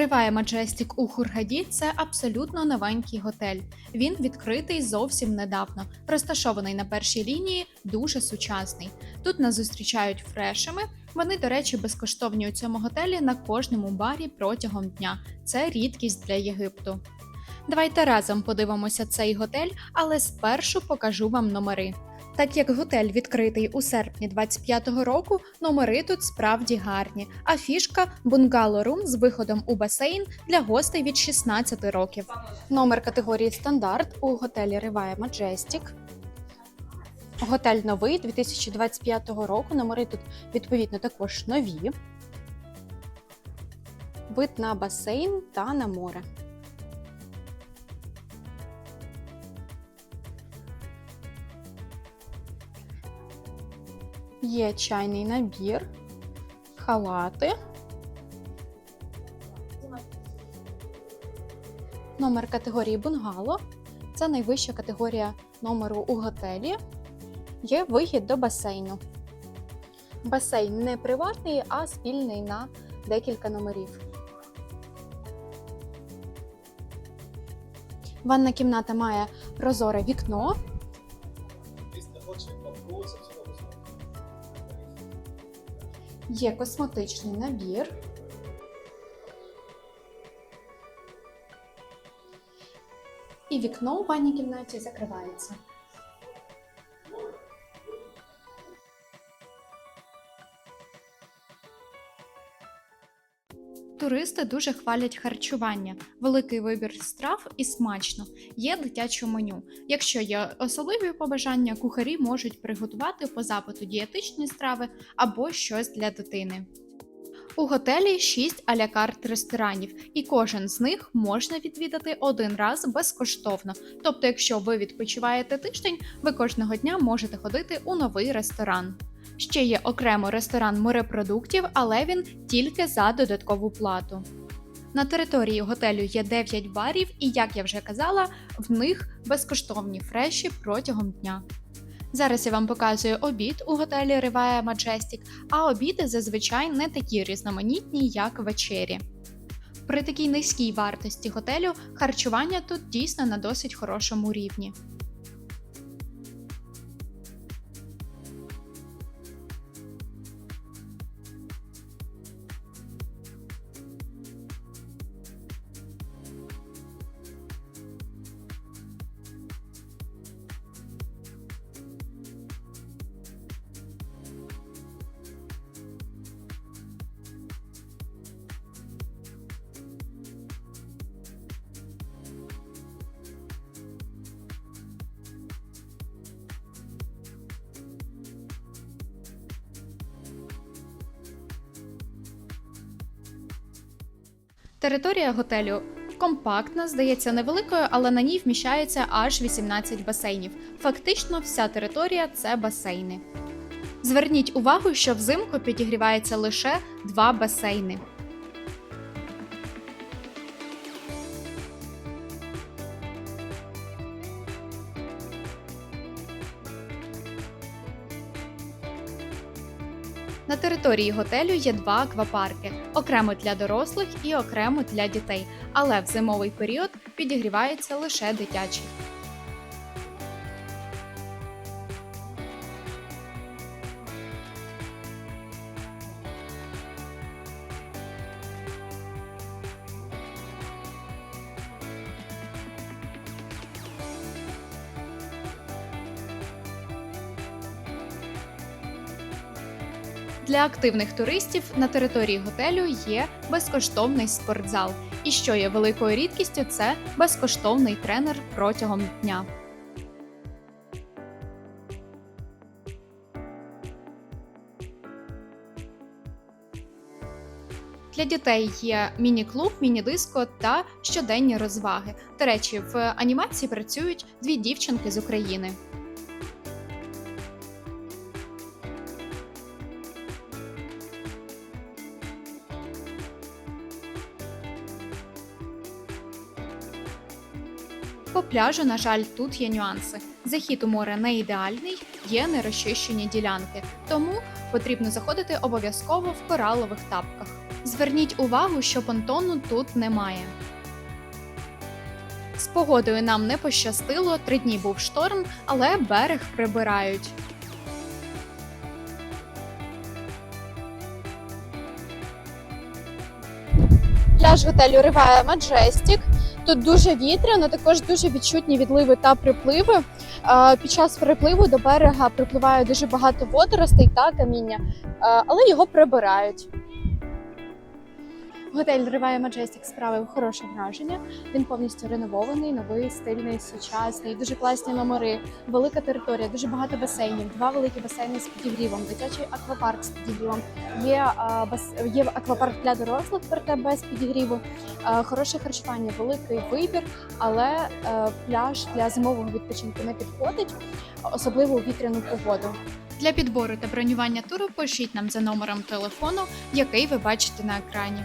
Риває Маджестік у Хургаді це абсолютно новенький готель. Він відкритий зовсім недавно, розташований на першій лінії, дуже сучасний. Тут нас зустрічають фрешами. Вони, до речі, безкоштовні у цьому готелі на кожному барі протягом дня. Це рідкість для Єгипту. Давайте разом подивимося цей готель, але спершу покажу вам номери. Так як готель відкритий у серпні 25-го року, номери тут справді гарні, а фішка бунгало рум з виходом у басейн для гостей від 16 років. Номер категорії стандарт у готелі Риває Majestic. Готель новий 2025 року. Номери тут відповідно також нові. Вид на басейн та на море. Є чайний набір, халати. Номер категорії бунгало. Це найвища категорія номеру у готелі. Є вихід до басейну. Басейн не приватний, а спільний на декілька номерів. Ванна кімната має прозоре вікно, Є косметичний набір. І вікно у ванній кімнаті закривається. Туристи дуже хвалять харчування, великий вибір страв і смачно. Є дитяче меню. Якщо є особливі побажання, кухарі можуть приготувати по запиту дієтичні страви або щось для дитини. У готелі 6 аля-карт ресторанів, і кожен з них можна відвідати один раз безкоштовно. Тобто, якщо ви відпочиваєте тиждень, ви кожного дня можете ходити у новий ресторан. Ще є окремо ресторан морепродуктів, але він тільки за додаткову плату. На території готелю є 9 барів, і як я вже казала, в них безкоштовні фреші протягом дня. Зараз я вам показую обід у готелі Риває Majestic, а обіди зазвичай не такі різноманітні, як вечері. При такій низькій вартості готелю харчування тут дійсно на досить хорошому рівні. Територія готелю компактна, здається невеликою, але на ній вміщається аж 18 басейнів. Фактично, вся територія це басейни. Зверніть увагу, що взимку підігрівається лише два басейни. На території готелю є два аквапарки: окремо для дорослих і окремо для дітей. Але в зимовий період підігрівається лише дитячий. Для активних туристів на території готелю є безкоштовний спортзал. І що є великою рідкістю, це безкоштовний тренер протягом дня. Для дітей є міні-клуб, міні-диско та щоденні розваги. До речі, в анімації працюють дві дівчинки з України. По пляжу, на жаль, тут є нюанси. Захід у море не ідеальний, є нерозчищені ділянки, тому потрібно заходити обов'язково в коралових тапках. Зверніть увагу, що понтону тут немає. З погодою нам не пощастило, три дні був шторм, але берег прибирають. Пляж готелю Риває Маджестік. Тут дуже вітряно, також дуже відчутні відливи та припливи. Під час припливу до берега припливає дуже багато водоростей та каміння, але його прибирають. Готель Риває Маджестік справив хороше враження. Він повністю реновований, новий, стильний, сучасний, дуже класні номери, велика територія, дуже багато басейнів, два великі басейни з підігрівом, дитячий аквапарк з підігрівом. Є, а, бас... є аквапарк для дорослих, проте без підігріву. Е, Хороше харчування, великий вибір, але е, пляж для зимового відпочинку не підходить, особливо у вітряну погоду. Для підбору та бронювання туру пишіть нам за номером телефону, який ви бачите на екрані.